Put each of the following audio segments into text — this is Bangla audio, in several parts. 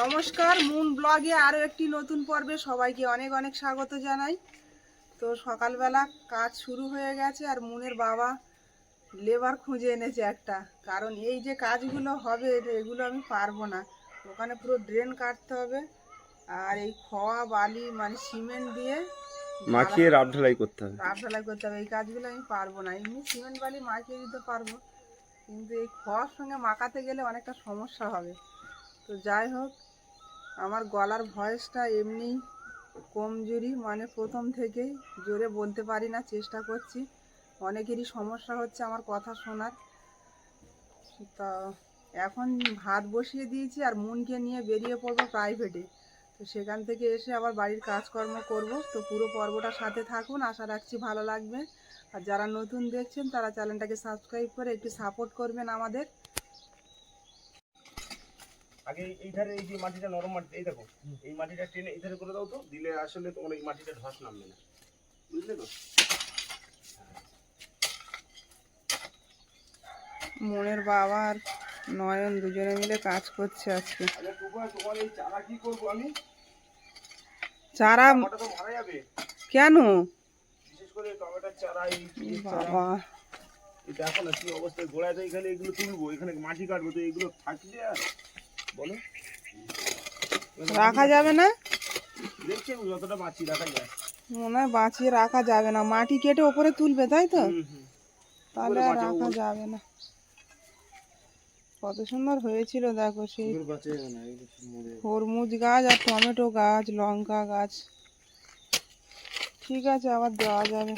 নমস্কার মুন ব্লগে আরও একটি নতুন পর্বে সবাইকে অনেক অনেক স্বাগত জানাই। তো সকালবেলা কাজ শুরু হয়ে গেছে আর মুনের বাবা লেবার খুঁজে এনেছে একটা। কারণ এই যে কাজগুলো হবে এগুলো আমি পারব না। ওখানে পুরো ড্রেন কাটতে হবে আর এই খোয়া বালি মানে সিমেন্ট দিয়ে মাখিয়ে রাব ঢালাই করতে হবে। রাফ ঢালাই করতে হবে। এই কাজগুলো আমি পারব না। এমনি সিমেন্ট বালি মাখিয়ে দিতে পারব। কিন্তু এই খোয়ার সঙ্গে মাখাতে গেলে অনেকটা সমস্যা হবে। তো যাই হোক, আমার গলার ভয়েসটা এমনি কমজোরি মানে প্রথম থেকেই জোরে বলতে পারি না, চেষ্টা করছি। অনেকেরই সমস্যা হচ্ছে আমার কথা শোনার। তা এখন ভাত বসিয়ে দিয়েছি আর মনকে নিয়ে বেরিয়ে পড়ব প্রাইভেটে তো সেখান থেকে এসে আবার বাড়ির কাজকর্ম করব। তো পুরো পর্বটা সাথে থাকুন, আশা রাখছি ভালো লাগবে। আর যারা নতুন দেখছেন, তারা চ্যানেলটাকে সাবস্ক্রাইব করে একটু সাপোর্ট করবেন আমাদের। আগে এই ধারে এই যে মাটিটা নরম মাটি এই দেখো এই মাটিটা টেনে এই ধারে করে দাও তো দিলে আসলে তোমার এই মাটিটা ধস নামবে না। বুঝলে তো? মনের বাবা আর নয়ন দুজনে মিলে কাজ করছে আজকে। আচ্ছা চারা কি করব আমি? চারা কেন? বিশেষ করে টমেটোর চারা বাবা। এটা এখন কি অবস্থায় গোড়ায় তো এখানে এগুলো তুলবো এখানে মাটি কাটবো তো এগুলো থাকবে আর বলো। রাখা যাবে না? দেখছি যতটা মাছি রাখা যায়। মনে হয় বাঁচিয়ে রাখা যাবে না। মাটি কেটে ওপরে তুলবে তাই তো। তাহলে রাখা যাবে না। কত সুন্দর হয়েছিল দেখো সেই। তরমুজ গাছ আর টমেটো গাছ লঙ্কা গাছ। ঠিক আছে আবার দেওয়া যাবে।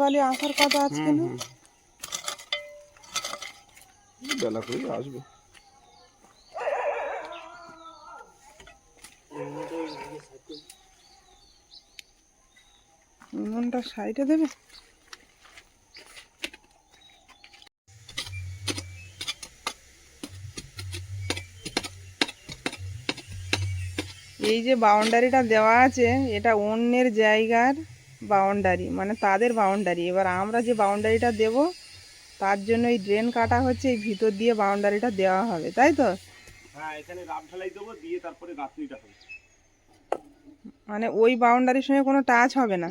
বালি আসার কথা আজকে না? বেলা করে আসবে। উনুনটা সাইডে দেবে? এই যে বাউন্ডারিটা দেওয়া আছে এটা অন্যের জায়গার। বাউন্ডারি মানে তাদের বাউন্ডারি এবার আমরা যে বাউন্ডারিটা দেব তার জন্য এই ড্রেন কাটা হচ্ছে এই ভিতর দিয়ে বাউন্ডারিটা দেওয়া হবে তাই তো? হ্যাঁ এখানে ঢালাই দেবো দিয়ে তারপরে গাঁথনিটা হবে। মানে ওই বাউন্ডারির সঙ্গে কোনো টাচ হবে না?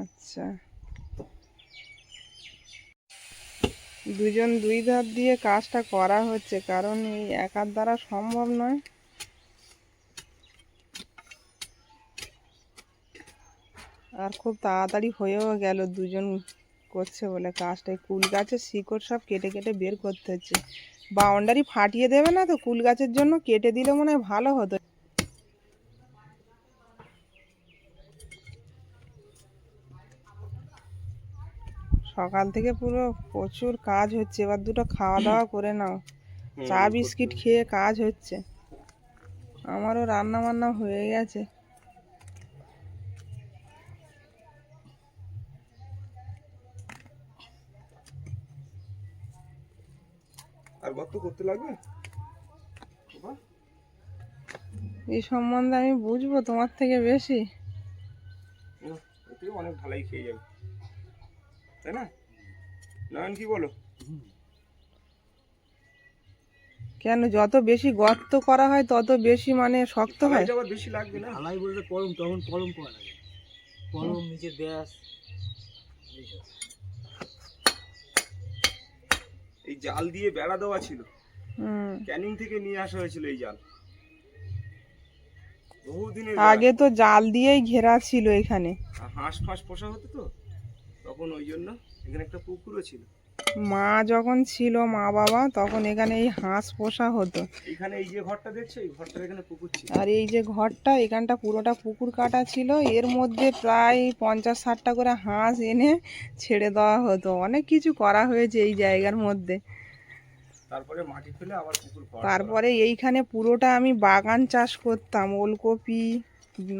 আচ্ছা। দুজন দুই ধার দিয়ে কাজটা করা হচ্ছে কারণ এই একার দ্বারা সম্ভব নয়। আর খুব তাড়াতাড়ি হয়েও গেল দুজন করছে বলে কাজটা। কুল গাছের শিকড় সব কেটে কেটে বের করতে হচ্ছে। বাউন্ডারি ফাটিয়ে দেবে না তো? কুল গাছের জন্য কেটে দিলে মনে হয় ভালো হতো। সকাল থেকে পুরো প্রচুর কাজ হচ্ছে। এবার দুটো খাওয়া দাওয়া করে নাও। চা বিস্কিট খেয়ে কাজ হচ্ছে। আমারও রান্না বান্না হয়ে গেছে। আর গর্ত করতে লাগবে? এই সম্বন্ধে আমি বুঝব তোমার থেকে বেশি। এতেও অনেক ঢালাই খেয়ে যাবে। তাই না? নয়ন কি বলো? কেন যত বেশি গর্ত করা হয় তত বেশি মানে শক্ত হয়? আবার বেশি লাগবে না? ঢালাই বলতে কলম তখন কলম করা লাগে। কলম নিচে ব্যাস। এই জাল দিয়ে বেড়া দেওয়া ছিল। ক্যানিং থেকে নিয়ে আসা হয়েছিল এই জাল। বহুদিনের আগে তো জাল দিয়েই ঘেরা ছিল এখানে। হাঁস ফাঁস পোষা হতো তো? তখন ওই জন্য এখানে একটা পুকুরও ছিল। মা যখন ছিল মা বাবা তখন এখানে এই হাঁস পোষা হতো। এখানে এই যে ঘরটা দেখছ? এই ঘরটার এখানে পুকুর ছিল। আর এই যে ঘরটা এখানটা পুরোটা পুকুর কাটা ছিল। এর মধ্যে প্রায় পঞ্চাশ ষাটটা করে হাঁস এনে ছেড়ে দেওয়া হতো। অনেক কিছু করা হয়েছে এই জায়গার মধ্যে। তারপরে মাটি ফেলে আবার পুকুর তারপরে এইখানে পুরোটা আমি বাগান চাষ করতাম। ওলকপি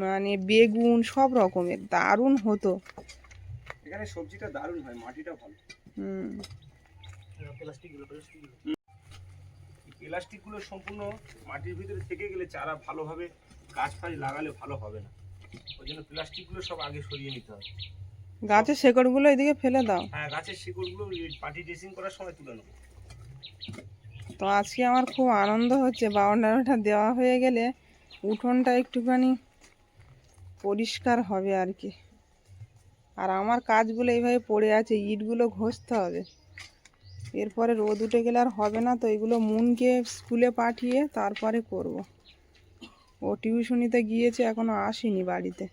মানে বেগুন সব রকমের। দারুণ হতো। এখানে সবজিটা দারুণ হয় মাটিটা ভালো। হুম প্লাস্টিক প্লাস্টিকগুলো। সম্পূর্ণ মাটির ভিতরে থেকে গেলে চারা ভালোভাবে গাছ ফাছ লাগালে ভালো হবে না। ওই জন্য প্লাস্টিকগুলো সব আগে সরিয়ে নিতে হবে। গাছের শেকড়গুলো এদিকে ফেলে দাও। হ্যাঁ গাছের শিকড়গুলো পাটি ড্রেসিং করার সময় তুলে নেব। তো আজকে আমার খুব আনন্দ হচ্ছে। বাউন্ডারিটা দেওয়া হয়ে গেলে উঠোনটা একটুখানি পরিষ্কার হবে আর কি। আর আমার কাজগুলো এইভাবে পড়ে আছে, ইটগুলো ঘষতে হবে। এরপরে রোদ উঠে গেলে আর হবে না তো, এগুলো মুনকে স্কুলে পাঠিয়ে তারপরে করব। ও টিউশনিতে গিয়েছে, এখনও আসেনি বাড়িতে।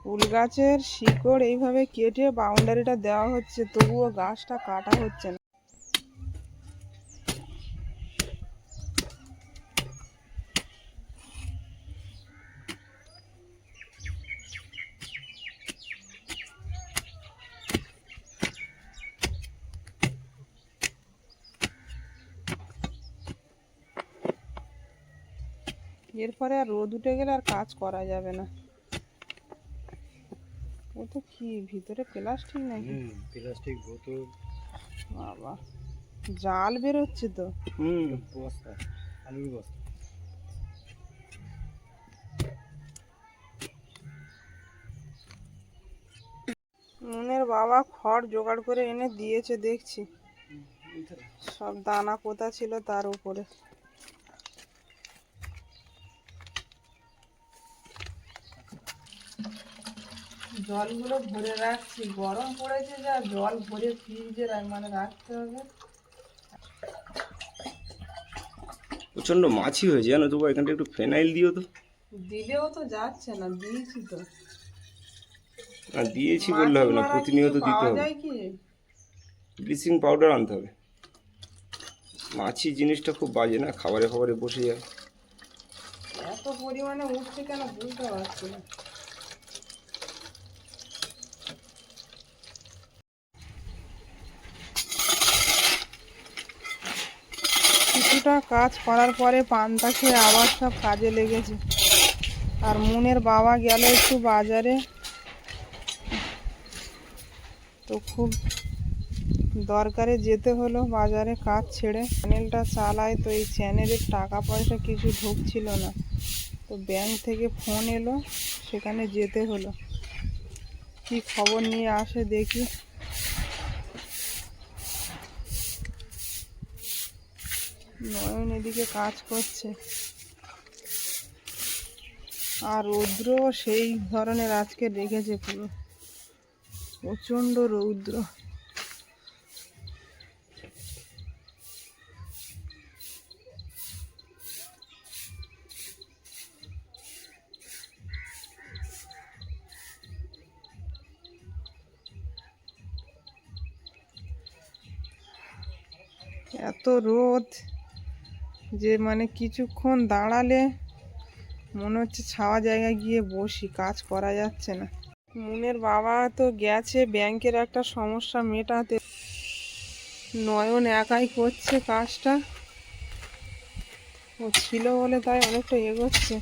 ফুল গাছের শিকড় এইভাবে কেটে বাউন্ডারিটা দেওয়া হচ্ছে, তবুও গাছটা কাটা হচ্ছে না। এরপরে আর রোদ উঠে গেলে আর কাজ করা যাবে না। ও তো কি ভিতরে প্লাস্টিক নাকি? হুম প্লাস্টিক বোতল। বাবা জাল বেরোচ্ছে তো। হুম বস্তা আলুর বস্তা। নুনের বাবা খড় জোগাড় করে এনে দিয়েছে দেখছি। সব দানা পোতা ছিল তার উপরে। জলগুলো ভরে রাখছি। গরম পড়েছে যা জল ভরে ফ্রিজে মানে রাখতে হবে। প্রচণ্ড মাছি হয়েছে জানো তবু এখানটা একটু ফেনাইল দিও তো। দিলেও তো যাচ্ছে না দিয়েছি তো। আর দিয়েছি বললে হবে না প্রতিনিয়ত দিতে হবে। কি? ব্লিচিং পাউডার আনতে হবে। মাছি জিনিসটা খুব বাজে না খাবারে খাবারে বসে যায়। এত পরিমাণে উঠছে কেন বুঝতে পারছি না। কিছুটা কাজ করার পরে পান্তা খেয়ে আবার সব কাজে লেগেছে। আর মনের বাবা গেল একটু বাজারে। তো খুব দরকারে যেতে হলো বাজারে কাজ ছেড়ে। চ্যানেলটা চালায়, তো এই চ্যানেলের টাকা পয়সা কিছু ঢুকছিল না। তো ব্যাংক থেকে ফোন এলো, সেখানে যেতে হলো। কি খবর নিয়ে আসে দেখি। নয়ন এদিকে কাজ করছে। আর রৌদ্র সেই ধরনের আজকে রেখেছে পুরো। প্রচণ্ড রৌদ্র। এত রোদ। যে মানে কিছুক্ষণ দাঁড়ালে মনে হচ্ছে ছাওয়া জায়গায় গিয়ে বসি, কাজ করা যাচ্ছে না। মুনের বাবা তো গেছে, ব্যাংকের একটা সমস্যা মেটাতে। নয়ন একাই করছে কাজটা। ও ছিল বলে তাই অনেকটা এগোচ্ছে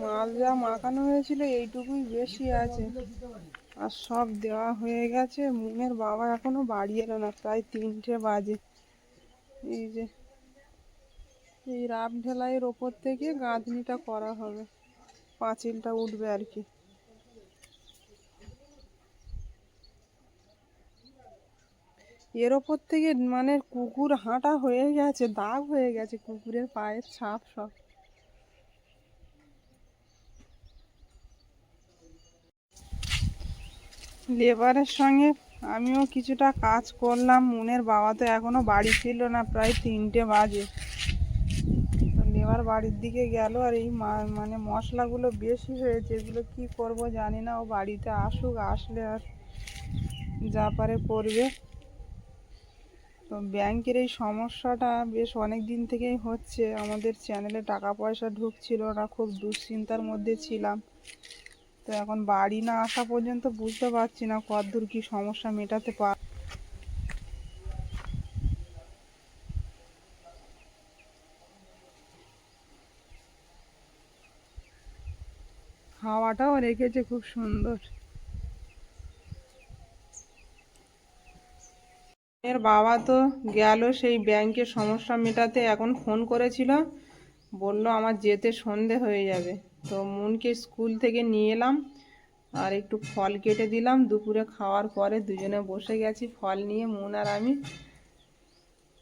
মাল যা মাখানো হয়েছিল এইটুকুই বেশি আছে আর সব দেওয়া হয়ে গেছে মুনের বাবা এখনও বাড়ি এলো না প্রায় তিনটে বাজে এই যে এই রাব ঢেলাইয়ের ওপর থেকে গাঁথনিটা করা হবে পাঁচিলটা উঠবে আর কি এর ওপর থেকে মানে কুকুর হাঁটা হয়ে গেছে দাগ হয়ে গেছে কুকুরের পায়ের ছাপ সব লেবারের সঙ্গে আমিও কিছুটা কাজ করলাম। মুনের বাবা তো এখনও বাড়ি ফিরল না, প্রায় তিনটে বাজে। লেবার বাড়ির দিকে গেল আর এই মানে মশলাগুলো বেশি হয়েছে, এগুলো কি করব জানি না। ও বাড়িতে আসুক, আসলে আর যা পারে করবে। তো ব্যাংকের এই সমস্যাটা বেশ অনেক দিন থেকেই হচ্ছে। আমাদের চ্যানেলে টাকা পয়সা ঢুকছিল না, খুব দুশ্চিন্তার মধ্যে ছিলাম। তো এখন বাড়ি না আসা পর্যন্ত বুঝতে পারছি না কতদূর কি সমস্যা মেটাতে পার হাওয়াটাও রেখেছে খুব সুন্দর। এর বাবা তো গেল সেই ব্যাংকের সমস্যা মেটাতে, এখন ফোন করেছিল। বলল আমার যেতে সন্ধে হয়ে যাবে। তো মুনকে স্কুল থেকে নিয়ে এলাম আর একটু ফল কেটে দিলাম। দুপুরে খাওয়ার পরে দুজনে বসে গেছি ফল নিয়ে মুন আর আমি।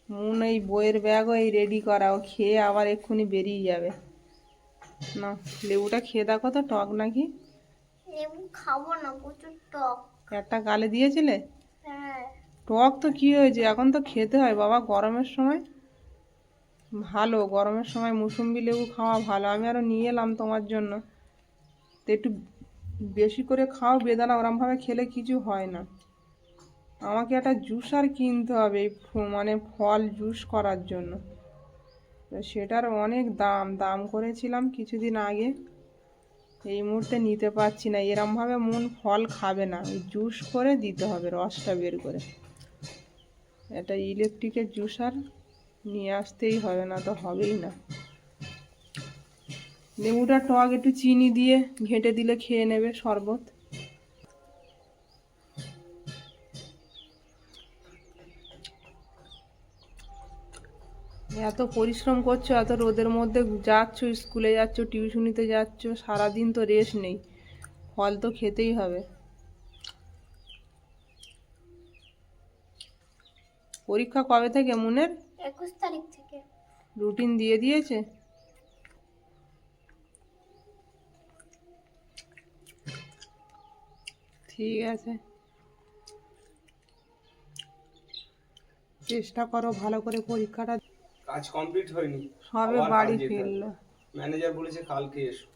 মুন এই বইয়ের ব্যাগও এই রেডি করা ও খেয়ে আবার এক্ষুনি বেরিয়ে যাবে। না লেবুটা খেয়ে দেখো তো টক নাকি? লেবু খাব না প্রচুর টক। একটা গালে দিয়েছিলে? হ্যাঁ। টক তো কি হয়েছে? এখন তো খেতে হয় বাবা গরমের সময়। ভালো, গরমের সময় মুসম্বি লেবু খাওয়া ভালো। আমি আরও নিয়ে এলাম তোমার জন্য। তো একটু বেশি করে খাও, বেদানা ওরমভাবে খেলে কিছু হয় না। আমাকে একটা জুসার কিনতে হবে মানে ফল জুস করার জন্য। তো সেটার অনেক দাম দাম করেছিলাম কিছুদিন আগে। এই মুহূর্তে নিতে পারছি না, এরমভাবে মন ফল খাবে না। ওই জুস করে দিতে হবে, রসটা বের করে। একটা ইলেকট্রিকের জুসার নিয়ে আসতেই হবে, না তো হবেই না। লেবুটা টক একটু চিনি দিয়ে ঘেঁটে দিলে খেয়ে নেবে শরবত। এত পরিশ্রম করছ, এত রোদের মধ্যে যাচ্ছ, স্কুলে যাচ্ছ, টিউশনিতে যাচ্ছ, সারাদিন তো রেস্ট নেই। ফল তো খেতেই হবে। পরীক্ষা কবে থেকে, মুনের? একুশ তারিখ থেকে। রুটিন দিয়ে দিয়েছে? ঠিক আছে। চেষ্টা করো ভালো করে পরীক্ষাটা। কাজ কমপ্লিট হয়নি। সবে বাড়ি। ফিরলো। ম্যানেজার বলেছে কালকে এসো।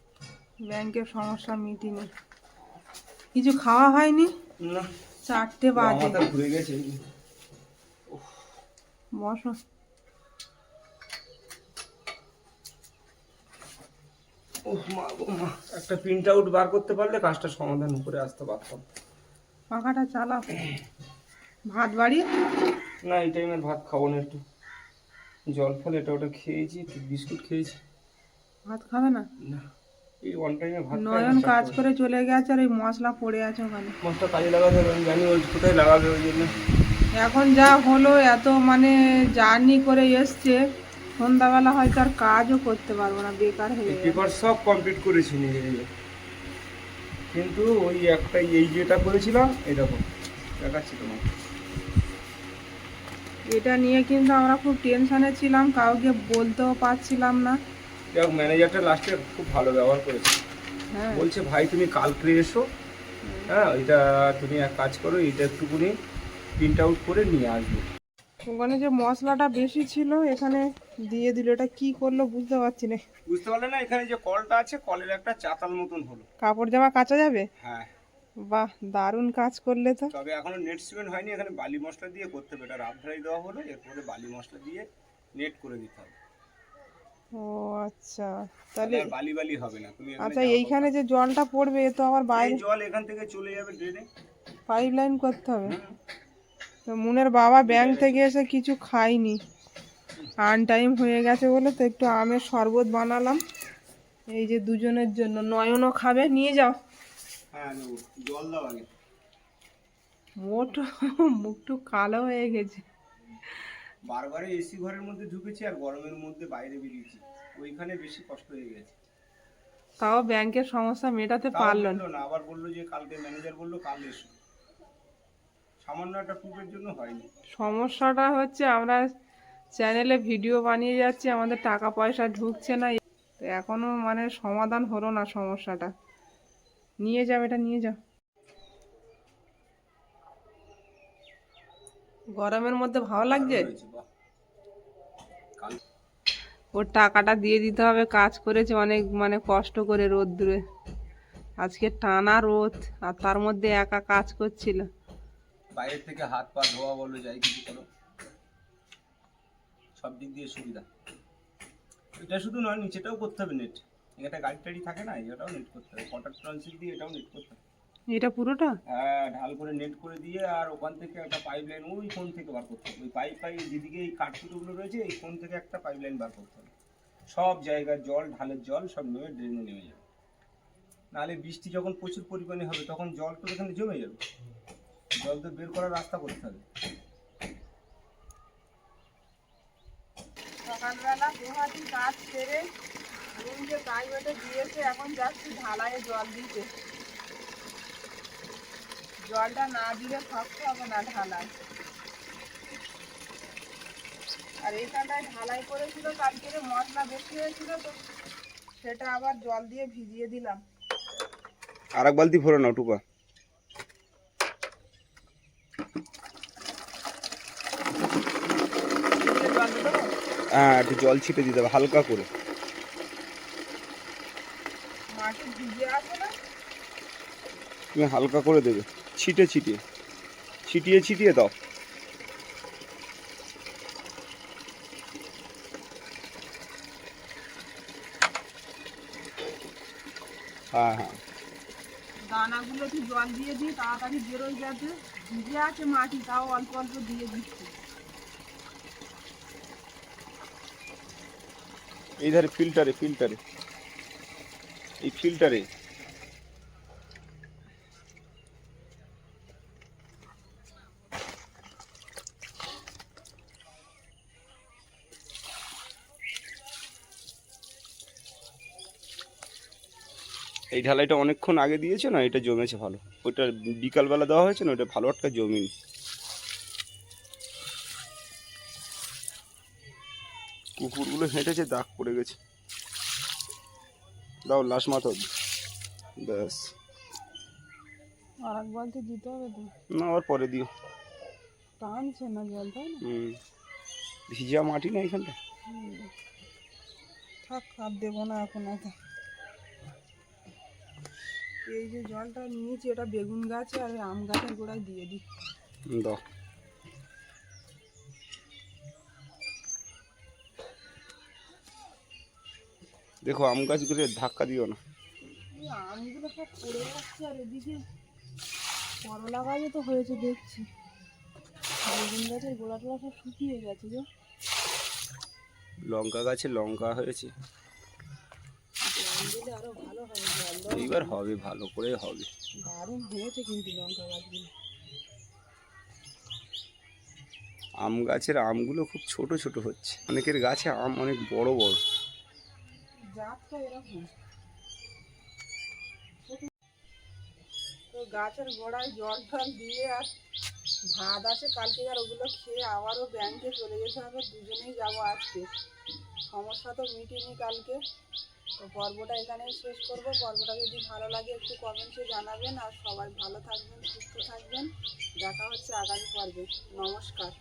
ব্যাংকের সমস্যা মিটিনি কিছু খাওয়া হয়নি? না। চারটে বাজে। ঘুরে গেছে। বসো। মা মা। একটা প্রিন্ট আউট বার করতে পারলে কাজটা সমাধান করে আসতে পারতাম। পাখাটা চালাও ভাত বাড়ি? না এই টাইমের ভাত খাব না একটু। জল ফল এটা ওটা খেয়েছি একটু বিস্কুট খেয়েছি। ভাত খাবে না? না এই ওয়ান টাইমে ভাত নয়ন কাজ করে। চলে গেছে আর ওই মশলা পড়ে আছে ওখানে। মাছটা কাজে লাগাতে হবে আমি জানি ওই কোথায় লাগাবে ওই জন্য। এখন যা হলো এত মানে জার্নি করে এসছে। সন্ধ্যাবেলা হয়তো আর কাজও করতে পারব না বেকার হয়ে পেপার সব কমপ্লিট করেছি নিজে নিজে। কিন্তু ওই একটা এই যেটা করেছিলাম এরকম দেখাচ্ছি তোমার এটা নিয়ে কিন্তু আমরা খুব টেনশনে ছিলাম কাউকে বলতেও পারছিলাম না। যাক ম্যানেজারটা লাস্টে খুব ভালো ব্যবহার করেছে। হ্যাঁ। বলছে ভাই তুমি কালকে এসো। হ্যাঁ এটা তুমি এক কাজ করো এটা একটুকুনি প্রিন্ট আউট করে নিয়ে আসবে। ওখানে যে মশলাটা বেশি ছিল এখানে দিয়ে দিল। এটা কি করল বুঝতে পারছি না। বুঝতে পারলে না এখানে যে কলটা আছে কলের একটা চাতাল মতন হলো। কাপড় জামা কাচা যাবে? হ্যাঁ। বাহ দারুণ কাজ করলে তো। তবে এখনও নেট সিমেন্ট হয়নি এখানে বালি মশলা দিয়ে করতে হবে। এটা ঢালাই দেওয়া হলো এরপরে বালি মশলা দিয়ে নেট করে দিতে হবে। ও আচ্ছা। তাহলে বালি বালি হবে না তুমি আচ্ছা এইখানে যে জলটা পড়বে এ তো আবার বাইরে জল এখান থেকে চলে যাবে ড্রেনে পাইপ লাইন করতে হবে। তো মুনের বাবা ব্যাংক থেকে এসে কিছু খাইনি আন টাইম হয়ে গেছে বলে তো একটু আমের শরবত বানালাম। এই যে দুজনের জন্য। নয়নও খাবে? নিয়ে যাও। হ্যাঁ মোটো মুখটু কালো হয়ে গেছে। বারবারে এসি ঘরের মধ্যে ঢুকেছি আর গরমের মধ্যে বাইরে বেরিয়েছি। ওইখানে বেশি কষ্ট হয়ে গেছে। তাও ব্যাংকের সমস্যা মেটাতে পারল না। আবার বলল যে কালকে ম্যানেজার বলল কাল এসো। সামান্য একটা প্রুফের জন্য হয়নি। সমস্যাটা হচ্ছে আমরা চ্যানেলে ভিডিও বানিয়ে যাচ্ছি আমাদের টাকা পয়সা ঢুকছে না। তো এখনও মানে সমাধান হলো না সমস্যাটা। নিয়ে যাও এটা নিয়ে যাও। গরমের মধ্যে ভালো লাগছে? ওর টাকাটা দিয়ে দিতে হবে কাজ করেছে অনেক মানে কষ্ট করে রোদ দূরে আজকে টানা রোদ আর তার মধ্যে একা কাজ করছিল। বাইরের থেকে হাত পা ধোয়া বলো যাই কিছু করো। সব দিক দিয়ে সুবিধা। এটা শুধু নয় নিচেটাও করতে হবে নেট এটা গাড়ি টাড়ি থাকে না এটাও নেট করতে হবে। কটার ট্রানসিল দিয়ে এটাও নেট করতে হবে। এটা পুরোটা? হ্যাঁ ঢাল করে নেট করে দিয়ে আর ওখান থেকে একটা পাইপ লাইন ওই ফোন থেকে বার করতে হবে। ওই পাইপ পাইপ যেদিকে এই কাঠকুটোগুলো রয়েছে এই ফোন থেকে একটা পাইপ লাইন বার করতে হবে। সব জায়গার জল ঢালের জল সব নেমে ড্রেনে নেমে যাবে। নাহলে বৃষ্টি যখন প্রচুর পরিমাণে হবে তখন জল তো এখানে জমে যাবে। জল তো বের করার রাস্তা করতে হবে। সকালবেলা কাজ সেরে প্রাইভেটে দিয়েছে এখন যাচ্ছি ঢালাইয়ে জল দিতে। জলটা না দিলে থাকতে হবে না ঢালাই আর এইখানটায় ঢালাই করেছিল মশলা বেশি হয়েছিল তো সেটা আবার জল দিয়ে ভিজিয়ে দিলাম। আর এক বালতি ভরে নাও টুকা ভিজিয়ে জল দেবো হ্যাঁ একটু জল ছিটে দিতে হবে হালকা করে। তুমি হালকা করে দেবে। ছিটে ছিটিয়ে। ছিটিয়ে ছিটিয়ে দাও। হ্যাঁ হ্যাঁ। দানাগুলো একটু জল দিয়ে দিই তাড়াতাড়ি বেরোয় যাতে। ভিজে আছে মাটি তাও অল্প অল্প দিয়ে দিচ্ছি। এই ধারে ফিল্টারে ফিল্টারে এই ফিল্টারে এই ঢালাইটা অনেকক্ষণ আগে দিয়েছে না? এটা জমেছে ভালো। ওইটা বিকালবেলা দেওয়া হয়েছে না? ওটা ভালো একটা জমিনি কুকুরগুলো হেঁটেছে দাগ পড়ে গেছে। দাও লাশ মাথা ব্যাস। আর এক বালতি দিতে হবে তো? না আবার পরে দিও। টানছে না জল তাই না? হুম। ভিজা মাটি না এখানটা? থাক আর দেবো না এখন এত এই যে জলটা নিয়েছি এটা বেগুন গাছে আর আম গাছের গোড়ায় দিয়ে দিই। দাও। দেখো আম গাছগুলো ধাক্কা দিও না। আমগুলো সব পড়ে যাচ্ছে আর এদিকে করলা গাছে তো হয়েছে দেখছি। বেগুন গাছের গোড়া টোড়া সব শুকিয়ে গেছে যে লঙ্কা গাছে লঙ্কা হয়েছে। এইবার হবে ভালো করে হবে। দারুণ হয়েছে কিন্তু লঙ্কা গাছগুলো। আম গাছের আমগুলো খুব ছোট ছোট হচ্ছে। অনেকের গাছে আম অনেক বড় বড়। জাতটা এরকম। তো গাছের গোড়ায় জল টল দিয়ে আর ভাত আছে, কালকে আর ওগুলো খেয়ে আবারও ব্যাংকে চলে যেতে হবে। দুজনেই যাব আজকে। সমস্যা তো মিটেনি কালকে। তো পর্বটা এখানেই শেষ করব। পর্বটা যদি ভালো লাগে একটু কমেন্টে জানাবেন। আর সবাই ভালো থাকবেন, সুস্থ থাকবেন। দেখা হচ্ছে আগামী পর্বে। নমস্কার।